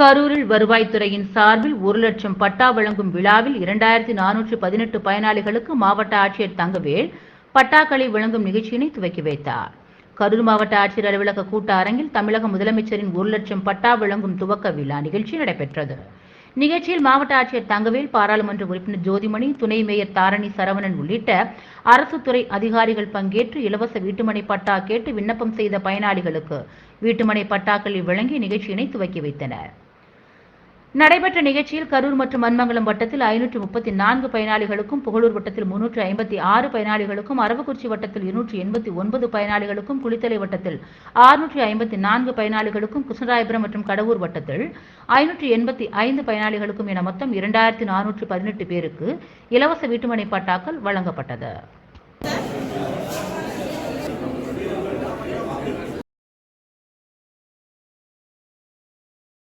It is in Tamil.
கரூரில் வருவாய்த்துறையின் சார்பில் ஒரு லட்சம் பட்டா வழங்கும் விழாவில் இரண்டாயிரத்தி நானூற்று பதினெட்டு பயனாளிகளுக்கு மாவட்ட ஆட்சியர் தங்கவேல் பட்டாக்களை வழங்கும் நிகழ்ச்சியினை துவக்கி வைத்தார். கரூர் மாவட்ட ஆட்சியர் அலுவலக கூட்ட அரங்கில் தமிழக முதலமைச்சரின் ஒரு லட்சம் பட்டா வழங்கும் துவக்க விழா நிகழ்ச்சி நடைபெற்றது. நிகழ்ச்சியில் மாவட்ட ஆட்சியர் தங்கவேல் பாராளுமன்ற உறுப்பினர் ஜோதிமணி துணை மேயர் தாரணி சரவணன் உள்ளிட்ட அரசு துறை அதிகாரிகள் பங்கேற்று இலவச வீட்டுமனை பட்டா கேட்டு விண்ணப்பம் செய்த பயனாளிகளுக்கு வீட்டுமனை பட்டாக்களை வழங்கி நிகழ்ச்சியினை துவக்கி வைத்தனர். நடைபெற்ற நிகழ்ச்சியில் கரூர் மற்றும் மண்மங்கலம் வட்டத்தில் ஐநூற்று முப்பத்தி நான்கு பயனாளிகளுக்கும் புகழூர் வட்டத்தில் முன்னூற்று ஐம்பத்தி ஆறு பயனாளிகளுக்கும் அரவக்குறிச்சி வட்டத்தில் இருநூற்றி எண்பத்தி ஒன்பது பயனாளிகளுக்கும் குளித்தலை வட்டத்தில் ஆறுநூற்றி ஐம்பத்தி நான்கு பயனாளிகளுக்கும் கிருஷ்ணராயபுரம் மற்றும் கடவுர் வட்டத்தில் ஐநூற்றி எண்பத்தி ஐந்து பயனாளிகளுக்கும் என மொத்தம் இரண்டாயிரத்தி நானூற்று பதினெட்டு பேருக்கு இலவச வீட்டுமனை பட்டாக்கள் வழங்கப்பட்டது.